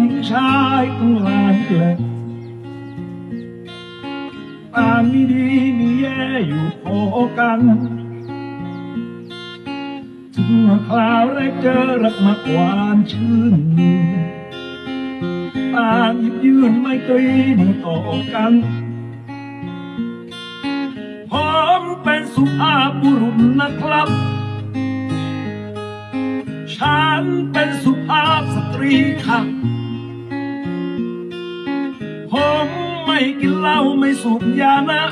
ญิงชายต้องหลายแหละต่างมีดีมีแย่อยู่พอกันถึงเมื่อคราวแรกเจอรักมากหวานชื่นต่างหยิบยื่นไม่ตรีดีต่อกันผมเป็นสุภาพบุรุษนะครับ ฉันเป็นสุภาพส ตรีค่ะผมไม่กินเหล้าไม่สูบยานะ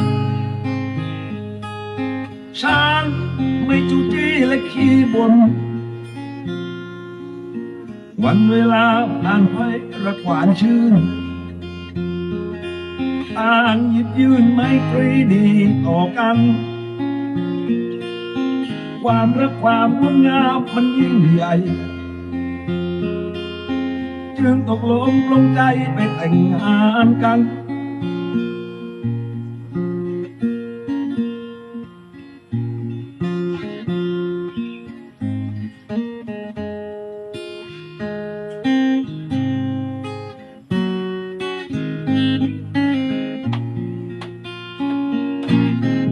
ฉันไม่จูจี้และขี้บนวันเวลาผ่านไปรักหวานชื่นต่างหยิบยื่นไม่ตรีดีต่อกัน ความรักความงดงามมันยิ่งใหญ่ จึงตกลงลงใจไปแต่งงานกัน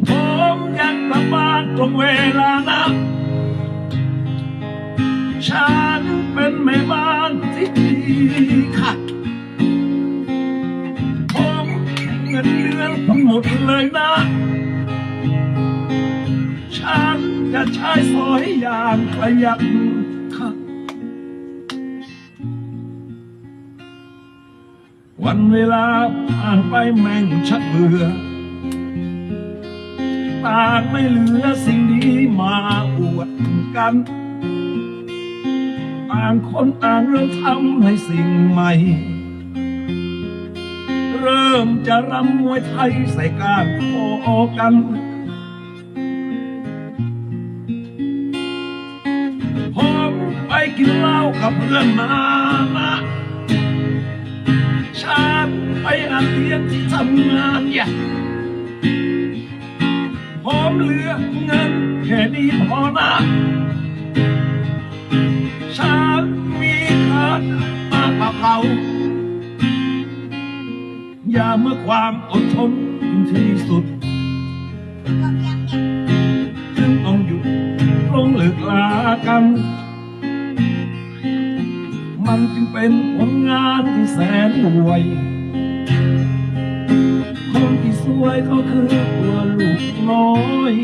ผมยังกลับบ้านตรงเวลานะ ฉันเป็นแม่บ้าน ค่ะผมเงินเดือนผมหมดเลยนะ ฉันจะใช้สอยอย่างประหยัดค่ะ วันเวลาผ่านไปแม่งชักเบื่อต่างไม่เหลือสิ่งดีมาอวดกัน ต่างคนต่างเริ่มทำในสิ่งใหม่ เริ่มจะรำมวยไทยใส่การคอกันผมไปกินเหล้ากับเพื่อนมานะฉันไปอานเรียนที่ทำงานอย่าผมเหลือเงินแค่นี้พอนะ ฉันมีค่ามากกว่าเขา อย่าเมื่อความอดทนถึงที่สุด จึงต้องหยุดลงเลิกลากัน มันจึงเป็นผลงานที่แสนห่วยคนที่สวยก็คือตัวลูกน้อย